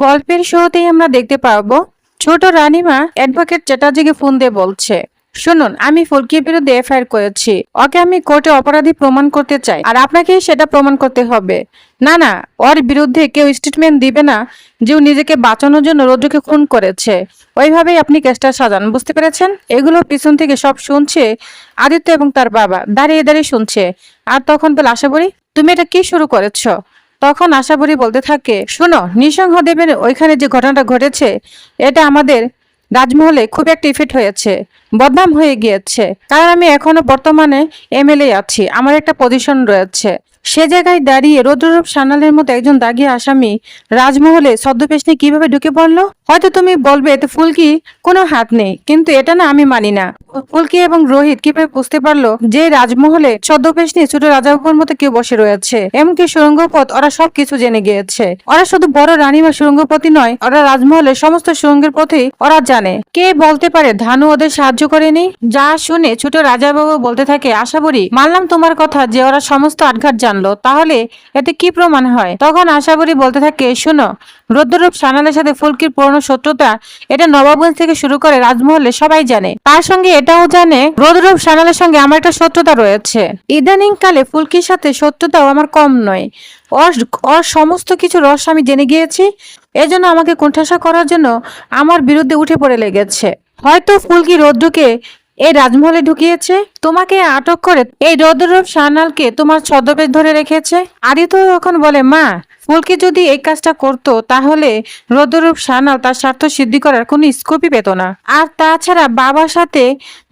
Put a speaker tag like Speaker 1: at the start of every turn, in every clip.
Speaker 1: গল্পের শুরুতেই আমরা দেখতে পাবো ছোট রানীমা অ্যাডভোকেট চ্যাটার্জিকে ফোন দিয়ে বলছে, শুনুন, আমি ফুলকির বিরুদ্ধে এফআইআর করেছি, ওকে আমি কোর্টে অপরাধী প্রমাণ করতে চাই, আর আপনাকে সেটা প্রমাণ করতে হবে। না না, ওর বিরুদ্ধে কেউ স্টেটমেন্ট দিবে না, যে নিজেকে বাঁচানোর জন্য রৌদ্রকে খুন করেছে। ওইভাবেই আপনি কেসটা সাজান, বুঝতে পেরেছেন? এগুলো পিছন থেকে সব শুনছে আদিত্য এবং তার বাবা, দাঁড়িয়ে দাঁড়িয়ে শুনছে। আর তখন বলে, আশা করি, তুমি এটা কি শুরু করেছ? তখন আশাবরী বলতে থাকে, শোনো নৃসিংহদেবের ওইখানে যে ঘটনাটা ঘটেছে, এটা আমাদের রাজমহলে খুব একটা ইফেক্ট হয়েছে, বদনাম হয়ে গিয়েছে। কারণ আমি এখনও বর্তমানে এমএলএ আছি, আমার একটা পজিশন রয়েছে। সে জায়গায় দাঁড়িয়ে রৌদ্ররূপ সানালের মতো একজন দাগি আসামি রাজমহলে ছদ্মবেশ নিয়ে কীভাবে ঢুকে পড়ল? হয়তো তুমি বলবে, এতে ফুলকি কোনো হাত নেই। কিন্তু এটা না, আমি মানি না। ফুলকি এবং রোহিত কীভাবে বুঝতে পারল যে রাজমহলে ছদ্মবেশ নিয়ে ছোট রাজাবাবুর মতো কেউ বসে রয়েছে? এমনকি সুরঙ্গ পথ ওরা সবকিছু জেনে গিয়েছে। ওরা শুধু বড় রানী বা সুরঙ্গপতি নয়, ওরা রাজমহলের সমস্ত সুরঙ্গের পথেই ওরা জানে। কে বলতে পারে, ধানু ওদের সাহায্য করেনি? যা শুনে ছোট রাজাবাবু বলতে থাকে, আশা করি, মানলাম তোমার কথা যে ওরা সমস্ত আটঘাট জানলো, তাহলে এতে কি প্রমাণ হয়? তখন আশাবরী বলতে থাকে, শোনো, রুদ্ররূপ সানালের সাথে ফুলকির পুরনো শত্রুতা, এটা নবাবগঞ্জ থেকে শুরু করে রাজমহলে সবাই জানে। তার সঙ্গে এটাও জানে, রুদ্ররূপ সানালের সঙ্গে আমার একটা শত্রুতা রয়েছে। ইদানিং কালে ফুলকির সাথে শত্রুতাও আমার কম নয়। ওর সমস্ত কিছু রস আমি জেনে গিয়েছি, এজন্য আমাকে কোণঠাসা করার জন্য আমার বিরুদ্ধে উঠে পড়ে লেগেছে। হয়তো ফুলকি রৌদ্রকে এই রাজমহলে ঢুকিয়েছে তোমাকে আটক করে এই রৌদ্ররূপ সানালকে তোমার ছদ্মবেশ ধরে রেখেছে? আদিত্য তখন বলে, মা, ফুলকে যদি এই কাজটা করত, তাহলে রৌদ্ররূপ সানাল তার স্বার্থ সিদ্ধি করার কোনো স্কোপই পেত না। আর তাছাড়া বাবার সাথে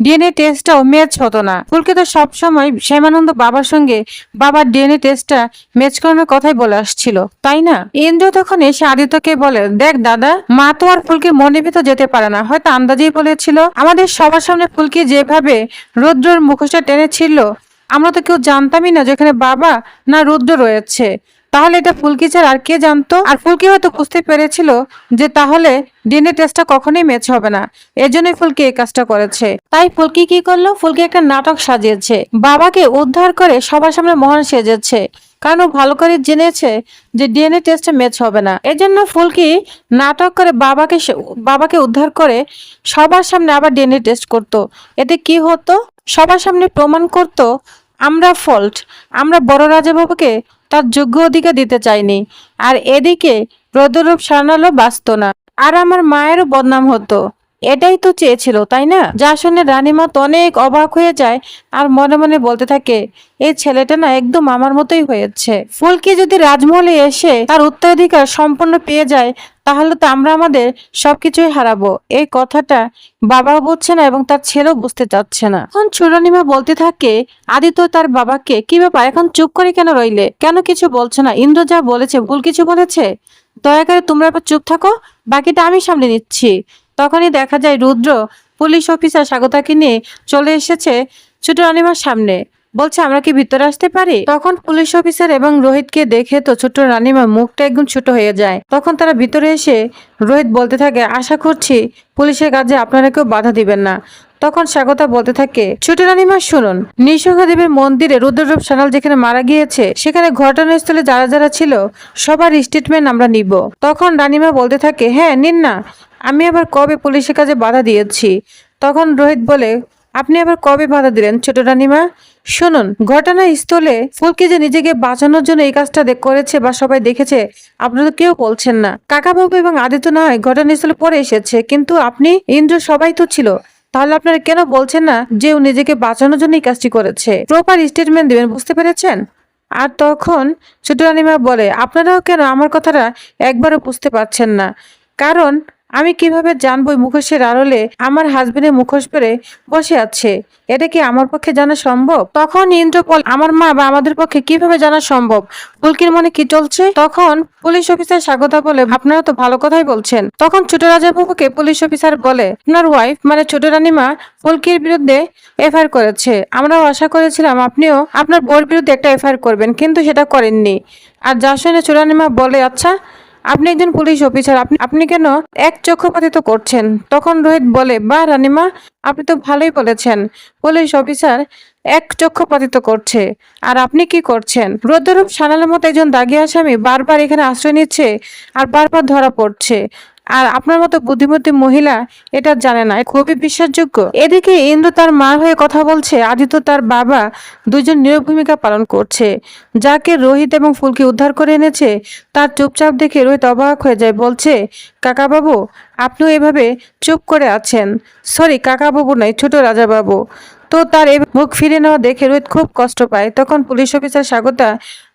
Speaker 1: ডিএনএ টেস্টটাও ম্যাচ হতো না। ফুলকে তো সবসময় শ্যামানন্দ বাবার সঙ্গে বাবার ডিএনএ টেস্টটা ম্যাচ করানোর কথাই বলে আসছিল, তাই না? ইন্দ্র তখন এসে আদিত্যকে বলে, দেখ দাদা, মা তো আর ফুলকে মনের ভিতর যেতে পারে না। হয়তো আন্দাজেই বলেছিল, আমাদের সবার সামনে ফুলকে যেভাবে রুদ্রর মুখোশটা টেনে ছিল আমরা তো কেউ জানতামই না যেখানে বাবা না রুদ্র রয়েছে। তাহলে এটা ফুলকি ছাড়া আর কে জানতো? আর ফুলকি হয়তো বুঝতে পেরেছিল যে তাহলে ডিএনএ টেস্টটা কখনোই ম্যাচ হবে না। এজন্যই ফুলকি এই কাজটা করেছে। তাই ফুলকি কি করল? ফুলকি একটা নাটক সাজিয়েছে। বাবাকে উদ্ধার করে সবার সামনে মহান সেজেছে। কারণ ও ভালো করে জেনেছে যে ডিএনএ টেস্টে ম্যাচ হবে না। এজন্য ফুলকি নাটক করে বাবাকে বাবাকে উদ্ধার করে সবার সামনে আবার ডিএনএ টেস্ট করত। এতে কি হতো? সবার সামনে প্রমাণ করত, আমরা ফল্ট আমরা বড় রাজাবাবুকে তার যোগ্য অধিকার দিতে চাইনি। আর এদিকে রৌদ্ররূপ সারানালও বাঁচত না। আর আমার মায়েরও বদনাম হতো। এটাই তো চেয়েছিল, তাই না? যা শুনে রানীমা তো অনেক অবাক হয়ে যায় আর মনে মনে বলতে থাকে, এই ছেলেটা না একদম আমার মতোই হয়েছে। ফুলকি যদি রাজমহলে এসে তার উত্তরাধিকার সম্পূর্ণ পেয়ে যায় তাহলে তো আমরা আমাদের সবকিছুই হারাবো। এই কথাটা বাবাও বুঝছে না এবং তার ছেলেও বুঝতে চাচ্ছে না। এখন চূড়ানিমা বলতে থাকে, আদিত্য তার বাবাকে কি ব্যাপার? এখন চুপ করে কেন রইলে? কেন কিছু বলছে না? ইন্দ্র যা বলেছে, ভুল কিছু বলেছে? দয়া করে তোমরা চুপ থাকো, বাকিটা আমি সামলে নিচ্ছি। তখনই দেখা যায় রুদ্র পুলিশ অফিসার স্বাগতাকে নিয়ে চলে এসেছে ছোট রানিমার সামনে। বলছে, আমরা কি ভিতরে আসতে পারি? তখন পুলিশ অফিসার এবং রোহিতকে দেখে তো ছোট রানিমা মুখটা একদম ছোট হয়ে যায়। তখন তারা ভিতরে এসে রোহিত বলতে থাকে, আশা করছি পুলিশের কাজে আপনারা কেউ বাধা দিবেন না। তখন স্বাগতা বলতে থাকে, ছোট রানিমা, শুনুন। নৃসিংহদেবের মন্দিরে রুদ্ররূপ সানাল যেখানে মারা গিয়েছে, সেখানে ঘটনাস্থলে যারা যারা ছিল, সবার স্টেটমেন্ট আমরা নিব। তখন রানিমা বলতে থাকে হ্যাঁ নিন না। আমি আবার কবে পুলিশের কাজে বাধা দিয়েছি? তখন রোহিত বলে, আপনি আবার কবে বাধা দিলেন ছোট রানিমা? শুনুন, ঘটনাস্থলে ফুলকি যে নিজেকে বাঁচানোর জন্য এই কাজটা করেছে বা সবাই দেখেছে, আপনারা কেউ বলছেন না। কাকাবাবু এবং আদিত্য না হয় ঘটনাস্থলে পরে এসেছে, কিন্তু আপনি ইন্দ্র সবাই তো ছিল। তাহলে আপনারা কেন বলছেন না যে ও নিজেকে বাঁচানোর জন্য এই কাজটি করেছে? প্রপার স্টেটমেন্ট দেবেন, বুঝতে পেরেছেন? আর তখন ছোট রানিমা বলে, আপনারাও কেন আমার কথাটা একবারও বুঝতে পারছেন না? কারণ আমি কীভাবে জানব এই মুখোশের আড়লে আমার হাজবেন্ডের মুখোশ পরে বসে আছে? এটা কি আমার পক্ষে জানা সম্ভব? তখন ইন্দ্র বল আমার মা বা আমাদের পক্ষে কীভাবে জানা সম্ভব? ফুলকির মনে কি চলছে? তখন পুলিশ অফিসার স্বাগতা বলে, আপনারা তো ভালো কথাই বলছেন। তখন ছোট রাজাবাবুকে পুলিশ অফিসার বলে, আপনার ওয়াইফ মানে ছোট রানীমা ফুলকির বিরুদ্ধে এফআইআর করেছে। আমরাও আশা করেছিলাম আপনিও আপনার বোর বিরুদ্ধে একটা এফআইআর করবেন, কিন্তু সেটা করেননি। আর যা শুনে ছোট রানীমা বলে আচ্ছা আপনি একজন পুলিশ অফিসার, আপনি আপনি কেন এক চক্ষুপাতিত করছেন? তখন রোহিত বলে, বা রানিমা, আপনি তো ভালোই বলেছেন, পুলিশ অফিসার এক চক্ষুপাতিত করছে, আর আপনি কি করছেন? রোদ্রূপ সানালের মতো একজন দাগি আসামি বারবার এখানে আশ্রয় নিচ্ছে আর বারবার ধরা পড়ছে। আর আপনার মতো বুদ্ধিমতী মহিলা এটা জানে না। খুবই বিশ্বাসযোগ্য। এদিকে ইন্দ্র তার মার হয়ে কথা বলছে। আদিত্য তার বাবা দুজন নিয়োগ ভূমিকা পালন করছে। যাকে রোহিত এবং ফুলকে উদ্ধার করে এনেছে, তার চুপচাপ দেখে রোহিত অবাক হয়ে যায়, বলছে, কাকাবাবু, আপনিও এভাবে চুপ করে আছেন। সরি, কাকাবাবু নয়, ছোট রাজাবাবু। তো তার এই মুখ ফিরে নেওয়া দেখে রোহিত খুব কষ্ট পায়। তখন পুলিশ অফিসার স্বাগতা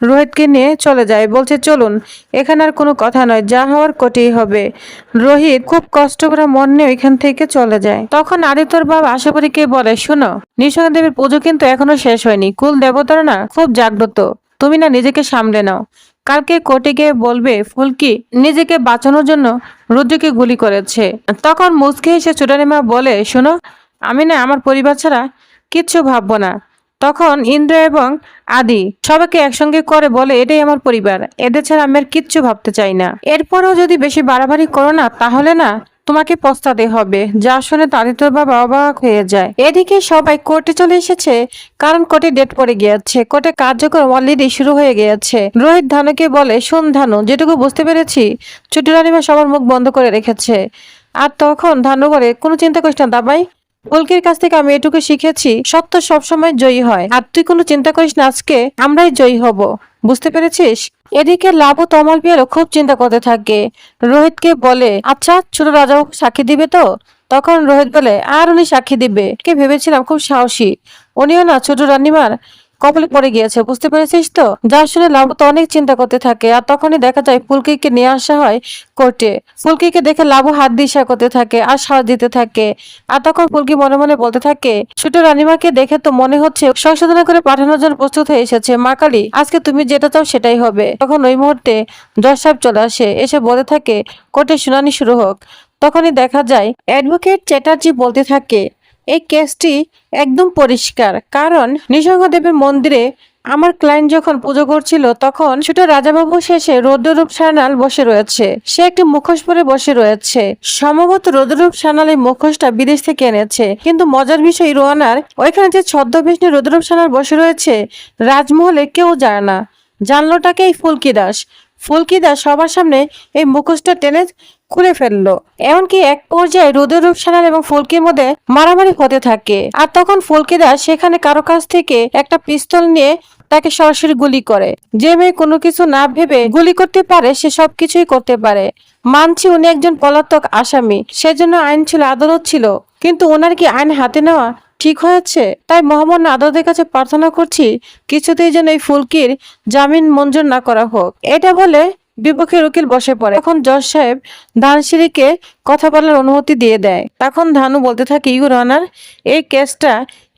Speaker 1: রোহিতকে নিয়ে চলে যায়। বলছে, চলুন, এখানে আর কোনো কথা নয়, যা হওয়ার কোটেই হবে। রোহিত খুব কষ্ট করে মন নিয়ে ওইখান থেকে চলে যায়। তখন আদিত্যর বাবা আশাপরীকে বলে, শোনো, নিঃসঙ্গ দেবীর পুজো কিন্তু এখনও শেষ হয়নি। কুল দেবতারা না খুব জাগ্রত। তুমি না নিজেকে সামলে নাও। কালকে কোর্টে গিয়ে বলবে ফুলকি নিজেকে বাঁচানোর জন্য রুদ্রকে গুলি করেছে। তখন মুসকে এসে চুটানিমা বলে, শোনো আমি না আমার পরিবার ছাড়া কিচ্ছু ভাববো না। তখন ইন্দ্র এবং আদি সবাইকে একসঙ্গে করে বলে, এটাই আমার পরিবার, এদের ছাড়া আমি আর কিচ্ছু ভাবতে চাই না। এরপরেও যদি বেশি বাড়াবাড়ি করো না, তাহলে না তোমাকে পস্তাতে হবে। যা শুনে তাদিতর বাবা অবাক হয়ে যায়। এদিকে সবাই কোর্টে চলে এসেছে, কারণ কোর্টে ডেট পড়ে গিয়েছে। কোর্টে কার্যক্রম অলরেডি শুরু হয়ে গিয়েছে। রোহিত ধানুকে বলে, শোন ধানু, যেটুকু বুঝতে পেরেছি ছোট রানিমা সবার মুখ বন্ধ করে রেখেছে। আর তখন ধানু বলে, কোনো চিন্তা করিস না দাবাই ফুলকির কাছ থেকে আমি এটুকু শিখেছি, সত্য সবসময় জয়ী হয়। আর তুই কোনো চিন্তা করিস না, আজকে আমরাই জয়ী হব। বুঝতে পেরেছিস? এদিকে লাভ ও তমাল পিয়ারও খুব চিন্তা করতে থাকে। রোহিতকে বলে আচ্ছা ছোট রাজাবাবু সাক্ষী দিবে তো? তখন রোহিত বলে, আর উনি সাক্ষী দিবে। কে ভেবেছিলাম খুব সাহসী। উনিও না, ছোট রানিমার কপালে পড়ে গিয়েছে, বুঝতে পেরেছিস তো? যার শুনে লাভ তো অনেক চিন্তা করতে থাকে, আর তখনই দেখা যায় ফুলকিকে নিয়ে আসা হয় কোর্টে। ফুলকিকে দেখে লাভু হাত ইশারা করতে থাকে, আর সাহস দিতে থাকে। আর তখন ফুলকি মনে মনে বলতে থাকে, ছোট রানিমাকে দেখে তো মনে হচ্ছে সংশোধন করে পাঠানোর জন্য প্রস্তুত হয়ে এসেছে। মা কালী, আজকে তুমি যেটা চাও সেটাই হবে। তখন ওই মুহূর্তে জজ সাহেব চলে আসে, এসে বলে থাকে কোর্টে শুনানি শুরু হোক। তখনই দেখা যায় অ্যাডভোকেট চ্যাটার্জি বলতে থাকে এই কেসটি একদম পরিষ্কার। কারণ নৃসিংহদেবের মন্দিরে আমার ক্লায়েন্ট যখন পুজো করছিল, তখন ছোট রাজাবাবু শেষে রৌদ্ররূপ সানাল বসে রয়েছে। সে একটি মুখোশ পরে বসে রয়েছে। সম্ভবত রৌদ্ররূপ সানাল এই মুখোশটা বিদেশ থেকে এনেছে। কিন্তু মজার বিষয়, রোয়ানার ওইখানে যে ছদ্মবেশ রৌদ্ররূপ সানাল বসে রয়েছে, রাজমহলে কেউ জানে না। জানলোটাকে এই ফুলকি দাস। ফুলকি দাস সবার সামনে এই মুখোশটা টেনে খুলে ফেলল। এমনকি এক পর্যায়ে রুদ্ররূপ সানাল এবং ফুলকির মধ্যে মারামারি হতে থাকে। আর তখন ফুলকিদা সেখানে কারও কাছ থেকে একটা পিস্তল নিয়ে তাকে সরাসরি গুলি করে। যে মেয়ে কোনো কিছু না ভেবে গুলি করতে পারে, সে সব কিছুই করতে পারে। মানছি উনি একজন পলাতক আসামি। সেজন্য আইন ছিল, আদালত ছিল। কিন্তু ওনার কি আইন হাতে নেওয়া ঠিক হয়েছে। তাই মহামান্য আদালতের কাছে প্রার্থনা করছি কিছুতেই যেন এই ফুলকির জামিন মঞ্জুর না করা হোক। এটা বলে বিপক্ষের উকিল বসে পড়ে। তখন জজ সাহেব ধানসিঁড়িকে কথা বলার অনুমতি দিয়ে দেয়। তখন ধানু বলতে থাকে ইউর অনার এই কেসটা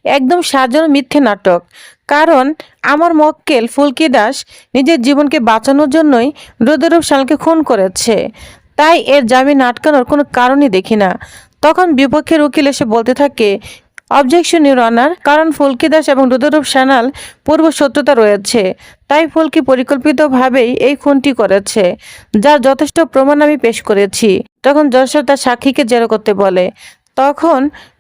Speaker 1: একদম সাজানো মিথ্যে নাটক। কারণ আমার মক্কেল ফুলকি দাস নিজের জীবনকে বাঁচানোর জন্যই রুদ্ররূপ শালকে খুন করেছে। তাই এর জামিন আটকানোর কোনো কারণই দেখি না। তখন বিপক্ষের উকিল এসে বলতে থাকে অবজেকশন ইউর অনার কারণ ফুলকি দাস এবং রুদ্ররূপ সানাল পূর্ব শত্রুতা রয়েছে, তাই ফুলকি পরিকল্পিতভাবেই এই খুনটি করেছে, যার যথেষ্ট প্রমাণ আমি পেশ করেছি। তখন যশোর তার সাক্ষীকে জেরা করতে বলে, তখন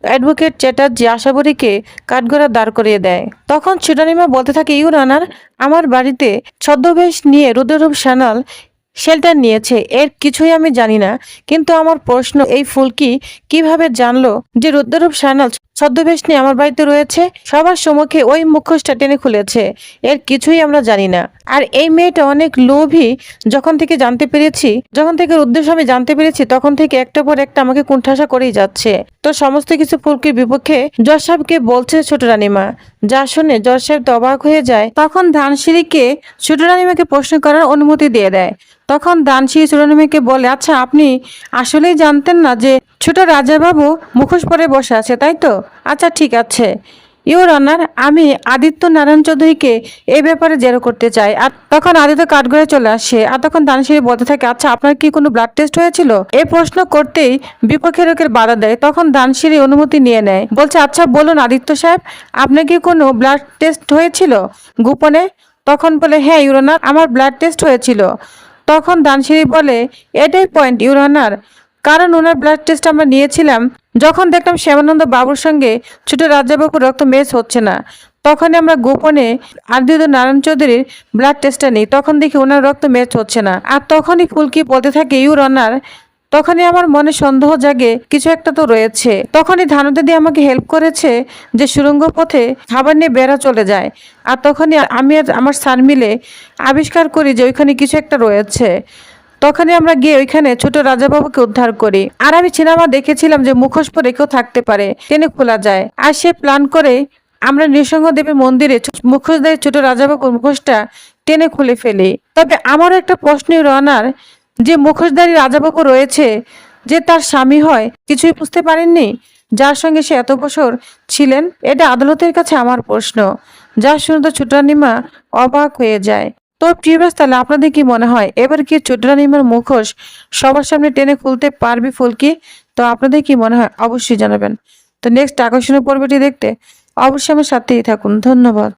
Speaker 1: অ্যাডভোকেট চ্যাটার্জি আশাবরীকে কাঠগড়া দাঁড় করিয়ে দেয়। তখন সুরানিমা বলতে থাকে ইউর অনার আমার বাড়িতে ছদ্মবেশ নিয়ে রুদ্ররূপ সানাল শেল্টার নিয়েছে, এর কিছুই আমি জানি না, কিন্তু আমার প্রশ্ন, এই ফুলকি কীভাবে জানলো যে রুদ্ররূপ সানাল ছদ্মবেশ নিয়ে আমার বাড়িতে রয়েছে, সবার সম্মুখে ওই মুখোশটা টেনে খুলেছে। এর কিছুই আমরা জানি না। আর এই মেয়েটা অনেক লোভী। যখন থেকে জানতে পেরেছি, যখন থেকে উদ্দেশ্য আমি জানতে পেরেছি, তখন থেকে একটা পর একটা আমাকে কুণ্ঠাসা করেই যাচ্ছে। তো সমস্ত কিছু ফুলকির বিপক্ষে জজ সাহেবকে বলছে ছোট রানিমা। যা শুনে জজ সাহেব তো অবাক হয়ে যায়। তখন ধানসিঁড়িকে ছোট রানিমাকে প্রশ্ন করার অনুমতি দিয়ে দেয়। তখন দানসিঁড়ি ছোট রানীমাকে বলে আচ্ছা আপনি আসলেই জানতেন না যে ছোট রাজাবাবু মুখোশ পরে বসে আছে, তাই তো? আচ্ছা ঠিক আছে। ইউর অনার, আমি আদিত্য নারায়ণ চৌধুরীকে এ ব্যাপারে জেরো করতে চাই। আর তখন আদিত্য কাঠগড়ে চলে আসে। আর তখন দানশিরি বলতে থাকে আচ্ছা আপনার কি কোনো ব্লাড টেস্ট হয়েছিল? এ প্রশ্ন করতেই বিপক্ষের লোকের বাধা দেয়। তখন দানশিরি অনুমতি নিয়ে নেয়। বলছে আচ্ছা বলুন আদিত্য সাহেব, আপনার কি কোনো ব্লাড টেস্ট হয়েছিল গোপনে? তখন বলে হ্যাঁ ইউর অনার, আমার ব্লাড টেস্ট হয়েছিল। তখন দানশিরি বলে, এটাই পয়েন্ট ইউরানার কারণ ওনার ব্লাড টেস্ট আমরা নিয়েছিলাম, যখন দেখলাম শ্যামানন্দ বাবুর সঙ্গে ছোট রাজাবাবুর রক্ত মেস হচ্ছে না, তখনই আমরা গোপনে আদিত্য নারায়ণ চৌধুরীর ব্লাড টেস্টটা নিই, তখন দেখি ওনার রক্ত ম্যাচ হচ্ছে না। আর তখনই ফুলকি বলতে থাকে ইউর অনার তখনই আমার মনে সন্দেহ জাগে, কিছু একটা তো রয়েছে। তখনই ধানুতে দিয়ে আমাকে হেল্প করেছে যে সুরঙ্গ পথে খাবার নিয়ে বেড়া চলে যায়। আর তখনই আমি আর আমার স্যার মিলে আবিষ্কার করি যে ওইখানে কিছু একটা রয়েছে। তখনই আমরা গিয়ে ওইখানে ছোট রাজাবাবুকে উদ্ধার করি। আর আমি সিনেমা দেখেছিলাম যে মুখোশ পরে কেউ থাকতে পারে, টেনে খোলা যায়। আর সে প্ল্যান করে আমরা নৃসিংহদেবের মন্দিরে ছো- মুখোশধারী ছোট রাজাবাবুর মুখোশটা টেনে খুলে ফেলি। তবে আমারও একটা প্রশ্ন রনার, যে মুখোশধারী রাজাবাবু রয়েছে, যে তার স্বামী হয়, কিছুই বুঝতে পারেননি? যার সঙ্গে সে এত বছর ছিলেন? এটা আদালতের কাছে আমার প্রশ্ন। যা শুনে তো ছোটানিমা অবাক হয়ে যায়। তো প্রিয়বাস তাহলে আপনাদের কি মনে হয়? এবার কি ছোটরানিমার মুখোশ সবার সামনে টেনে খুলতে পারবি ফুলকি? তো আপনাদের কি মনে হয়? অবশ্যই জানাবেন। তো নেক্সট আকর্ষণীয় পর্বটি দেখতে অবশ্যই আমার সাথেই থাকুন। ধন্যবাদ।